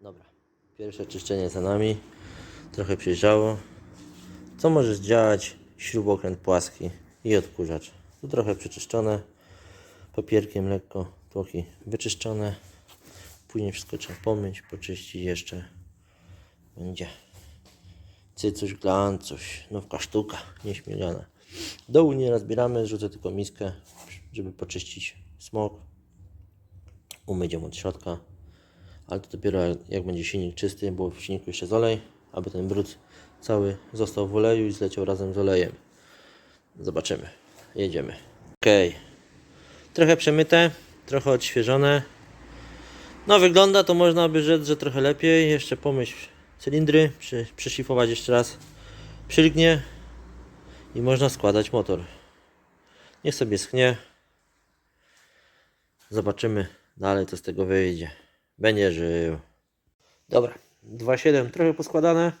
Dobra, pierwsze czyszczenie za nami. Trochę przyjrzało. Co może zdziałać śrubokręt płaski i odkurzacz? Tu trochę przeczyszczone. Papierkiem lekko, tłoki wyczyszczone. Później wszystko trzeba pomyć, poczyścić jeszcze. Będzie cycuś, glancuś, nowka sztuka, nieśmigana. Dołu nie rozbieramy, rzucę tylko miskę, żeby poczyścić smok. Umyć ją od środka. Ale to dopiero jak, będzie silnik czysty, bo w silniku jeszcze z olej, aby ten brud cały został w oleju i zleciał razem z olejem. Zobaczymy. Jedziemy. Ok. Trochę przemyte, trochę odświeżone. No wygląda to można by rzec, że trochę lepiej. Jeszcze pomyśl cylindry, przy, przyszlifować jeszcze raz przylgnie i można składać motor. Niech sobie schnie. Zobaczymy dalej co z tego wyjdzie. Będzie żył. Dobra, 2.7 trochę poskładane,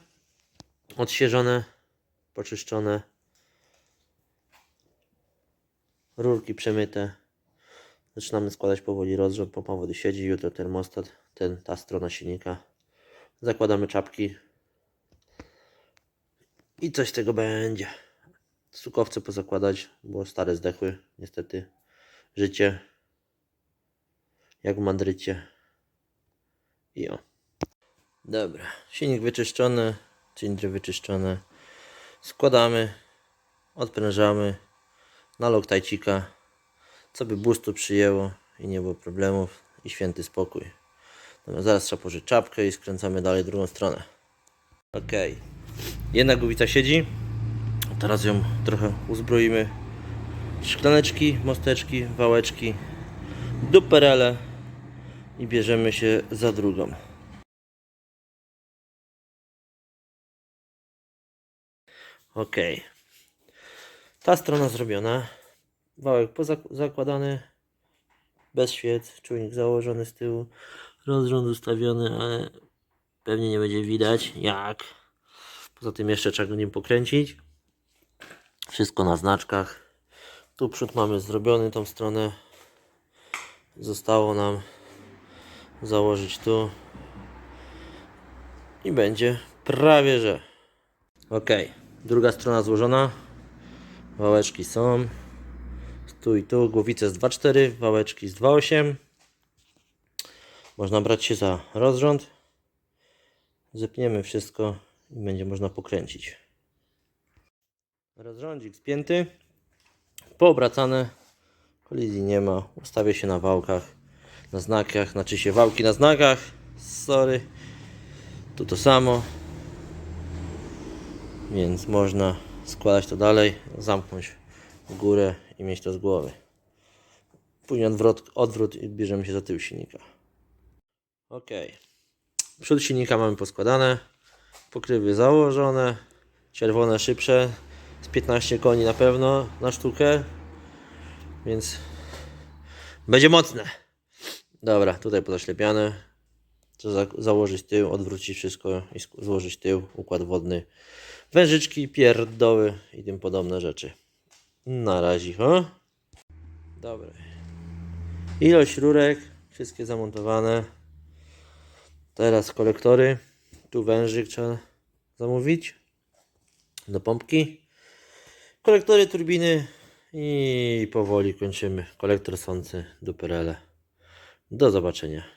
odświeżone, poczyszczone. Rurki przemyte. Zaczynamy składać powoli rozrząd, pompa wody siedzi, jutro termostat, ten, ta strona silnika. Zakładamy czapki. I coś z tego będzie. Stukowce pozakładać, bo stare zdechły, niestety. Życie. Jak w Madrycie. I o. Dobra, silnik wyczyszczony, cylindry wyczyszczone. Składamy, odprężamy na loktajcika, co by boostu przyjęło i nie było problemów i święty spokój. Dobra, zaraz trzeba położyć czapkę i skręcamy dalej drugą stronę. Ok, jedna głowica siedzi, teraz ją trochę uzbroimy. Szklaneczki, mosteczki, wałeczki, duperele i bierzemy się za drugą. Ok. Ta strona zrobiona. Wałek pozakładany. Bez świec. Czujnik założony z tyłu. Rozrząd ustawiony, ale pewnie nie będzie widać jak. Poza tym jeszcze trzeba go nim pokręcić. Wszystko na znaczkach. Tu przód mamy zrobiony tą stronę. Zostało nam założyć tu. I będzie prawie że. Ok druga strona złożona. Wałeczki są. Tu i tu głowice z 2.4 wałeczki z 2.8 można brać się za rozrząd. Zepniemy wszystko i będzie można pokręcić. Rozrządzik spięty. Poobracane. Kolizji nie ma. Ustawię się na wałkach na znakach, znaczy się wałki na znakach. Sorry. Tu to samo. Więc można składać to dalej, zamknąć w górę i mieć to z głowy. Później odwrót, odwrót i bierzemy się za tył silnika. Ok. Przód silnika mamy poskładane. Pokrywy założone. Czerwone szybsze. Z 15 koni na pewno na sztukę. Więc będzie mocne. Dobra, tutaj pozaślepiane. Trzeba za założyć tył, odwrócić wszystko i złożyć tył, układ wodny, wężyczki, pierdoły i tym podobne rzeczy. Na razie, o? Dobra. Ilość rurek, wszystkie zamontowane. Teraz kolektory. Tu wężyk trzeba zamówić do pompki. Kolektory turbiny i powoli kończymy. Kolektor sący, duperele. Do zobaczenia.